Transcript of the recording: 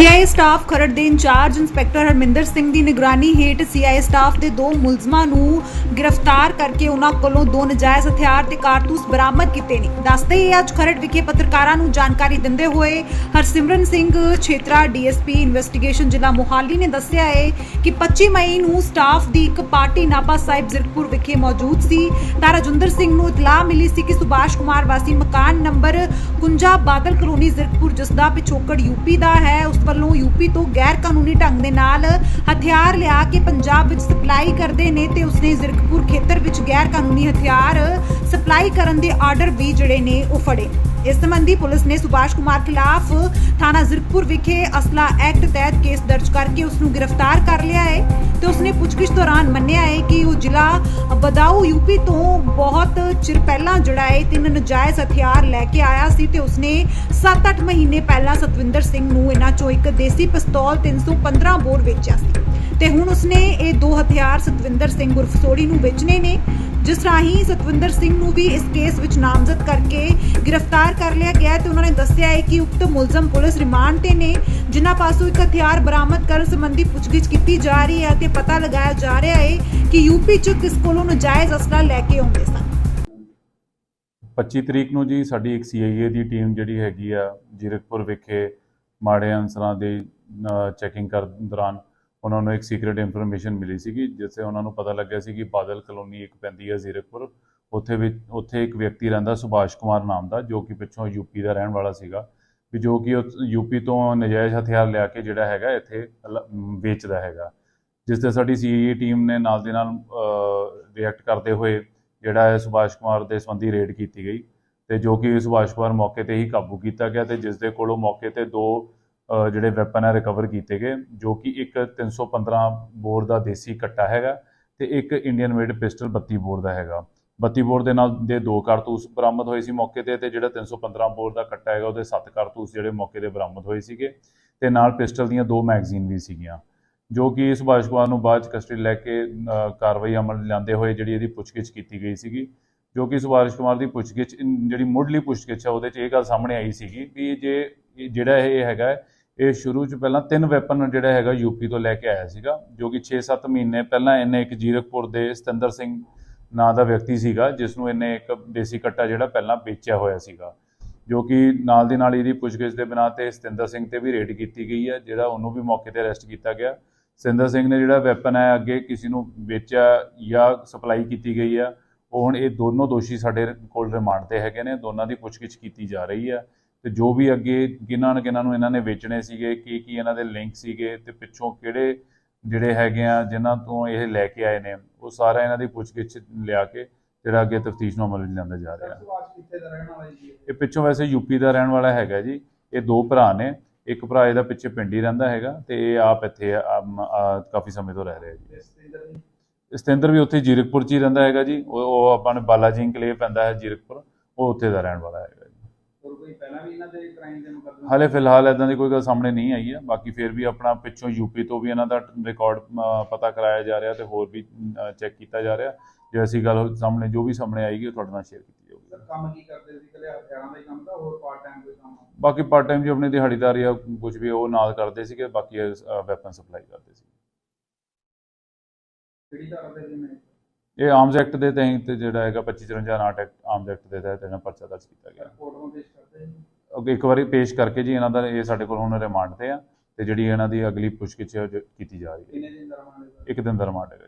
CIA staff Kharar ਦੇ in charge inspector Harminder Singh ਦੀ ਨਿਗਰਾਨੀ ਹੇਠ ਸੀਆਈਏ ਸਟਾਫ ਦੇ ਦੋ ਮੁਲਜ਼ਮਾਂ ਨੂੰ ਗ੍ਰਿਫਤਾਰ ਕਰਕੇ ਉਹਨਾਂ ਕੋਲੋਂ ਦੋ ਨਜਾਇਜ਼ ਹਥਿਆਰ ਤੇ ਕਾਰਤੂਸ ਬਰਾਮਦ ਕੀਤੇ ਨੇ। ਦੱਸਦੇ ਹੀ ਅੱਜ ਖਰੜ ਵਿਖੇ ਪੱਤਰਕਾਰਾਂ ਨੂੰ ਜਾਣਕਾਰੀ ਦਿੰਦੇ ਹੋਏ ਹਰਸਿਮਰਨ ਸਿੰਘ ਛੇਤਰਾ ਡੀਐਸਪੀ ਇਨਵੈਸਟੀਗੇਸ਼ਨ ਜ਼ਿਲ੍ਹਾ ਮੋਹਾਲੀ ਨੇ ਦੱਸਿਆ ਹੈ ਕਿ 25 ਮਈ ਨੂੰ ਸਟਾਫ ਦੀ ਇੱਕ ਪਾਰਟੀ ਨਾਪਾ ਸਾਹਿਬ ਜ਼ਿਰਕਪੁਰ ਵਿਖੇ ਮੌਜੂਦ ਸੀ। ਤਾਂ ਰਾਜਿੰਦਰ ਸਿੰਘ ਨੂੰ ਇਤਲਾਹ ਮਿਲੀ ਸੀ ਕਿ ਸੁਭਾਸ਼ ਕੁਮਾਰ ਵਾਸੀ ਮਕਾਨ ਨੰਬਰ ਕੁੰਜਾ ਬਾਦਲ ਕਲੋਨੀ ਜ਼ੀਰਕਪੁਰ ਜਿਸ ਦਾ ਪਿਛੋਕੜ ਯੂਪੀ ਦਾ ਹੈ, ਉਸ ਵੱਲੋਂ ਯੂਪੀ ਤੋਂ ਗੈਰ ਕਾਨੂੰਨੀ ਢੰਗ ਦੇ ਨਾਲ ਹਥਿਆਰ ਲਿਆ ਕੇ ਪੰਜਾਬ ਵਿੱਚ ਸਪਲਾਈ ਕਰਦੇ ਨੇ ਤੇ ਉਸਨੇ ਜ਼ੀਰਕਪੁਰ ਖੇਤਰ ਵਿੱਚ ਗੈਰ ਕਾਨੂੰਨੀ ਹਥਿਆਰ ਸਪਲਾਈ ਕਰਨ ਦੇ ਆਰਡਰ ਵੀ ਜਿਹੜੇ ਨੇ ਉਹ ਫੜੇ ਇਸ ਸੰਬੰਧੀ ਪੁਲਿਸ ਨੇ ਸੁਭਾਸ਼ ਕੁਮਾਰ ਖਿਲਾਫ ਥਾਣਾ ਜ਼ੀਰਕਪੁਰ ਵਿਖੇ ਅਸਲਾ ਐਕਟ ਤਹਿਤ ਕੇਸ ਦਰਜ ਕਰਕੇ ਉਸ ਨੂੰ ਗ੍ਰਿਫਤਾਰ ਕਰ ਲਿਆ ਹੈ ਤੇ ਉਸਨੇ ਪੁੱਛਗਿੱਛ ਦੌਰਾਨ ਮੰਨਿਆ ਹੈ ਕਿ ਉਹ ਜ਼ਿਲ੍ਹਾ ਬਦਾਊ ਯੂਪੀ ਤੋਂ ਬਹੁਤ ਚਿਰ ਪਹਿਲਾਂ ਜਿਹੜਾ ਹੈ ਤਿੰਨ ਨਜਾਇਜ਼ ਹਥਿਆਰ ਲੈ ਕੇ ਆਇਆ ਸੀ ਤੇ ਉਸਨੇ 7-8 ਮਹੀਨੇ ਪਹਿਲਾਂ ਸਤਵਿੰਦਰ ਸਿੰਘ ਨੂੰ ਇਹਨਾਂ ਚੋਂ ਇੱਕ ਦੇਸੀ ਪਿਸਤੌਲ 315 ਬੋਰ ਵੇਚਿਆ ਸੀ। ਤੇ ਹੁਣ ਉਸਨੇ ਇਹ ਦੋ ਹਥਿਆਰ ਸਤਵਿੰਦਰ ਸਿੰਘ ਉਰਫ ਸੋਢੀ ਨੂੰ ਵੇਚਣੇ ਨੇ। ਜਿਸ ਰਾਹੀਂ ਸਤਵਿੰਦਰ ਸਿੰਘ ਨੂੰ ਵੀ ਇਸ ਕੇਸ ਵਿੱਚ ਨਾਮਜ਼ਦ ਕਰਕੇ ਗ੍ਰਿਫਤਾਰ ਕਰ ਲਿਆ ਗਿਆ ਤੇ ਉਹਨਾਂ ਨੇ ਦੱਸਿਆ ਹੈ ਕਿ ਉਕਤ ਮੁਲਜ਼ਮ ਪੁਲਿਸ ਰਿਮਾਂਡ ਤੇ ਨੇ, ਜਿਨ੍ਹਾਂ ਪਾਸੋਂ ਇੱਕ ਹਥਿਆਰ ਬਰਾਮਦ ਕਰਨ ਸੰਬੰਧੀ ਪੁੱਛਗਿੱਛ ਕੀਤੀ ਜਾ ਰਹੀ ਹੈ ਤੇ ਪਤਾ ਲਗਾਇਆ ਜਾ ਰਿਹਾ ਹੈ ਕਿ ਯੂਪੀ 'ਚ ਕਿਸ ਕੋਲੋਂ ਨਜਾਇਜ਼ ਅਸਲਾ ਲੈ ਕੇ ਆਉਂਦੇ ਸਨ। 25 ਤਰੀਕ ਨੂੰ ਜੀ ਸਾਡੀ ਇੱਕ ਸੀਆਈਏ ਦੀ ਟੀਮ ਜਿਹੜੀ ਹੈਗੀ ਆ, ਜੀਰਕਪੁਰ ਵਿਖੇ ਮਾੜੇ ਅਨਸਰਾਂ ਦੀ ਚੈਕਿੰਗ ਕਰਨ ਦੌਰਾਨ ਉਹਨਾਂ ਨੂੰ ਇੱਕ ਸੀਕ੍ਰੀਟ ਇਨਫੋਰਮੇਸ਼ਨ ਮਿਲੀ ਸੀਗੀ ਜਿਸ ਉਹਨਾਂ ਨੂੰ ਪਤਾ ਲੱਗਿਆ ਸੀ ਕਿ ਬਾਦਲ ਕਲੋਨੀ ਇੱਕ ਪੈਂਦੀ ਹੈ ਜ਼ੀਰਕਪੁਰ, ਉੱਥੇ ਵਿੱਚ, ਉੱਥੇ ਇੱਕ ਵਿਅਕਤੀ ਰਹਿੰਦਾ ਸੁਭਾਸ਼ ਕੁਮਾਰ ਨਾਮ ਦਾ, ਜੋ ਕਿ ਪਿੱਛੋਂ ਯੂਪੀ ਦਾ ਰਹਿਣ ਵਾਲਾ ਸੀਗਾ, ਵੀ ਜੋ ਕਿ ਉਹ ਯੂਪੀ ਤੋਂ ਨਜਾਇਜ਼ ਹਥਿਆਰ ਲਿਆ ਕੇ ਜਿਹੜਾ ਹੈਗਾ ਇੱਥੇ ਵੇਚਦਾ ਹੈਗਾ। ਜਿਸ ਤੇ ਸਾਡੀ ਸੀਆਈਏ ਟੀਮ ਨੇ ਨਾਲ ਦੇ ਨਾਲ ਰਿਐਕਟ ਕਰਦੇ ਹੋਏ ਜਿਹੜਾ ਹੈ ਸੁਭਾਸ਼ ਕੁਮਾਰ ਦੇ ਸੰਬੰਧੀ ਰੇਡ ਕੀਤੀ ਗਈ। ਤੇ ਜੋ ਕਿ ਸੁਭਾਸ਼ ਕੁਮਾਰ ਮੌਕੇ ਤੇ ਹੀ ਕਾਬੂ ਕੀਤਾ ਗਿਆ ਤੇ ਜਿਸ ਦੇ ਕੋਲੋਂ ਮੌਕੇ ਤੇ ਦੋ ਜਿਹੜੇ ਵੈਪਨ ਹੈ ਰਿਕਵਰ ਕੀਤੇ ਗਏ, ਜੋ ਕਿ ਇੱਕ 315 ਬੋਰ ਦਾ ਦੇਸੀ ਕੱਟਾ ਹੈਗਾ ਤੇ ਇੱਕ ਇੰਡੀਅਨ ਮੇਡ ਪਿਸਟਲ 32 ਬੋਰ ਦਾ ਹੈਗਾ। 32 ਬੋਰ ਦੇ ਨਾਲ ਦੇ ਦੋ ਕਾਰਤੂਸ ਬਰਾਮਦ ਹੋਏ ਸੀ ਮੌਕੇ ਤੇ ਤੇ ਜਿਹੜਾ 315 ਬੋਰ ਦਾ ਕੱਟਾ ਹੈਗਾ, ਉਹਦੇ ਸੱਤ ਕਾਰਤੂਸ ਜਿਹੜੇ ਮੌਕੇ ਤੇ ਬਰਾਮਦ ਹੋਏ ਸੀਗੇ ਤੇ ਨਾਲ ਪਿਸਟਲ ਦੀਆਂ ਦੋ ਮੈਗਜ਼ੀਨ ਵੀ ਸੀਗੀਆਂ। ਜੋ ਕਿ ਸੁਭਾਸ਼ ਕੁਮਾਰ ਨੂੰ ਬਾਅਦ ਚ ਕਸਟਡੀ ਲੈ ਕੇ ਕਾਰਵਾਈ ਅਮਲ ਲਿਆਂਦੇ ਹੋਏ ਜਿਹੜੀ ਇਹਦੀ ਪੁੱਛਗਿੱਛ ਕੀਤੀ ਗਈ ਸੀਗੀ। ਜੋ ਕਿ ਸੁਭਾਸ਼ ਕੁਮਾਰ ਦੀ ਪੁੱਛਗਿੱਛ, ਜਿਹੜੀ ਮੁੱਢਲੀ ਪੁੱਛਗਿੱਛ ਹੈ ਉਹਦੇ 'ਚ ਇਹ ਗੱਲ ਸਾਹਮਣੇ ਆਈ ਸੀਗੀ ਵੀ ਜੇ ਜਿਹੜਾ ਇਹ ਹੈਗਾ ਇਹ ਸ਼ੁਰੂ 'ਚ ਪਹਿਲਾਂ ਤਿੰਨ ਵੈਪਨ ਜਿਹੜਾ ਹੈਗਾ ਯੂਪੀ ਤੋਂ ਲੈ ਕੇ ਆਇਆ ਸੀਗਾ, ਜੋ ਕਿ 6-7 ਮਹੀਨੇ ਪਹਿਲਾਂ ਇਹਨੇ ਇੱਕ ਜੀਰਕਪੁਰ ਦੇ ਸਤਿੰਦਰ ਸਿੰਘ ਨਾਂ ਦਾ ਵਿਅਕਤੀ ਸੀਗਾ ਜਿਸ ਨੂੰ ਇਹਨੇ ਇੱਕ ਦੇਸੀ ਕੱਟਾ ਜਿਹੜਾ ਪਹਿਲਾਂ ਵੇਚਿਆ ਹੋਇਆ ਸੀਗਾ। ਜੋ ਕਿ ਨਾਲ ਦੀ ਨਾਲ ਇਹਦੀ ਪੁੱਛਗਿੱਛ ਦੇ ਬਿਨਾਂ ਤੇ ਸਤਿੰਦਰ ਸਿੰਘ ਤੇ ਵੀ ਰੇਡ ਕੀਤੀ ਗਈ ਹੈ, ਜਿਹੜਾ ਉਹਨੂੰ ਵੀ ਮੌਕੇ ਤੇ ਅਰੈਸਟ ਕੀਤਾ ਗਿਆ। ਸਤਿੰਦਰ ਸਿੰਘ ਨੇ ਜਿਹੜਾ ਵੈਪਨ ਹੈ ਅੱਗੇ ਕਿਸੇ ਨੂੰ ਵੇਚਿਆ ਜਾਂ ਸਪਲਾਈ ਕੀਤੀ ਗਈ ਆ ਉਹ ਹੁਣ ਇਹ ਦੋਨੋਂ ਦੋਸ਼ੀ ਸਾਡੇ ਕੋਲ ਰਿਮਾਂਡ ਤੇ ਹੈਗੇ ਨੇ, ਦੋਨਾਂ ਦੀ ਪੁੱਛਗਿੱਛ ਕੀਤੀ ਜਾ ਰਹੀ ਹੈ। ਤੇ ਜੋ ਵੀ ਅੱਗੇ ਕਿਹਨਾਂ ਨੂੰ ਕਿਹਨਾਂ ਨੂੰ ਇਹਨਾਂ ਨੇ ਵੇਚਣੇ ਸੀਗੇ ਕੀ ਕੀ ਇਹਨਾਂ ਦੇ ਲਿੰਕ ਸੀਗੇ ਤੇ ਪਿੱਛੋਂ ਕਿਹੜੇ ਜਿਹੜੇ ਹੈਗੇ ਆ ਜਿਨ੍ਹਾਂ ਤੋਂ ਇਹ ਲੈ ਕੇ ਆਏ ਨੇ ਉਹ ਸਾਰਾ ਇਹਨਾਂ ਦੀ ਪੁੱਛਗਿੱਛ ਲਿਆ ਕੇ ਜਿਹੜਾ ਅੱਗੇ ਤਫਤੀਸ਼ ਨੂੰ ਅਮਲ ਵਿੱਚ ਲਿਆਂਦਾ ਜਾ ਰਿਹਾ। ਇਹ ਪਿੱਛੋਂ ਵੈਸੇ ਯੂਪੀ ਦਾ ਰਹਿਣ ਵਾਲਾ ਹੈਗਾ ਜੀ ਇਹ ਦੋ ਭਰਾ ਨੇ ਇੱਕ ਭਰਾ ਇਹਦਾ ਪਿੱਛੇ ਪਿੰਡ ਹੀ ਰਹਿੰਦਾ ਹੈਗਾ ਤੇ ਇਹ ਆਪ ਇੱਥੇ ਕਾਫੀ ਸਮੇਂ ਤੋਂ ਰਹਿ ਰਿਹਾ ਜੀ। ਸਤਿੰਦਰ ਵੀ ਉੱਥੇ ਜੀਰਕਪੁਰ 'ਚ ਹੀ ਰਹਿੰਦਾ ਹੈਗਾ ਜੀ ਉਹ ਆਪਾਂ ਨੇ ਬਾਲਾ ਜੀ ਇਨਕਲੇਵ ਪੈਂਦਾ ਹੈ ਜੀਰਕਪੁਰ ਉਹ ਉੱਥੇ ਦਾ ਰਹਿਣ ਵਾਲਾ ਹੋਰ ਕੋਈ ਪਹਿਲਾਂ ਵੀ ਇਹਨਾਂ ਦੇ ਕ੍ਰਾਈਮ ਦੇ ਮੁਕੱਦਮੇ ਹਾਲੇ ਫਿਲਹਾਲ ਇਦਾਂ ਦੀ ਕੋਈ ਗੱਲ ਸਾਹਮਣੇ ਨਹੀਂ ਆਈ ਹੈ। ਬਾਕੀ ਫਿਰ ਵੀ ਆਪਣਾ ਪਿੱਛੋਂ ਯੂਪੀ ਤੋਂ ਵੀ ਇਹਨਾਂ ਦਾ ਰਿਕਾਰਡ ਪਤਾ ਕਰਾਇਆ ਜਾ ਰਿਹਾ ਤੇ ਹੋਰ ਵੀ ਚੈੱਕ ਕੀਤਾ ਜਾ ਰਿਹਾ। ਜੇ ਅਸੀਂ ਗੱਲ ਸਾਹਮਣੇ ਜੋ ਵੀ ਸਾਹਮਣੇ ਆਏਗੀ ਉਹ ਤੁਹਾਡੇ ਨਾਲ ਸ਼ੇਅਰ ਕੀਤੀ ਜਾਊਗੀ। ਸਰ ਕੰਮ ਕੀ ਕਰਦੇ ਸੀ? ਕੱਲੇ ਹਥਿਆਰਾਂ ਦਾ ਹੀ ਕੰਮ ਤਾਂ ਹੋਰ ਪਾਰਟ ਟਾਈਮ ਕੋਈ ਕੰਮ? ਬਾਕੀ ਪਾਰਟ ਟਾਈਮ ਜੋ ਆਪਣੀ ਦਿਹਾੜੀਦਾਰੀ ਆ ਕੁਝ ਵੀ ਉਹ ਨਾਲ ਕਰਦੇ ਸੀਗੇ ਬਾਕੀ ਵੈਪਨ ਸਪਲਾਈ ਕਰਦੇ ਸੀ। ਕਿਹੜੀ ਤਰ੍ਹਾਂ ਦੇ ਜਿਵੇਂ ਇਹ ਆਰਮਸ ਐਕਟ ਦੇ ਤਹਿਤ ਜਿਹੜਾ ਹੈਗਾ 2554 ਨਾਟ ਐਕਟ ਆਰਮਸ ਐਕਟ ਦੇ ਤਹਿਤ ਇਹਨਾਂ ਪਰਚਾ ਦਰਜ ਕੀਤਾ ਗਿਆ। ਅੱਗੇ ਇੱਕ ਵਾਰੀ ਪੇਸ਼ ਕਰਕੇ ਜੀ ਇਹਨਾਂ ਦਾ ਇਹ ਸਾਡੇ ਕੋਲ ਹੁਣ ਰਿਮਾਂਡ ਤੇ ਆ ਤੇ ਜਿਹੜੀ ਇਹਨਾਂ ਦੀ ਅਗਲੀ ਪੁੱਛਗਿੱਛ ਕੀਤੀ ਜਾ ਰਹੀ ਹੈ। ਕਿੰਨੇ ਦਿਨ ਦਾ ਰਿਮਾਂਡ ਹੈ ਇੱਕ ਦਿਨ ਦਾ ਰਿਮਾਂਡ ਹੈਗਾ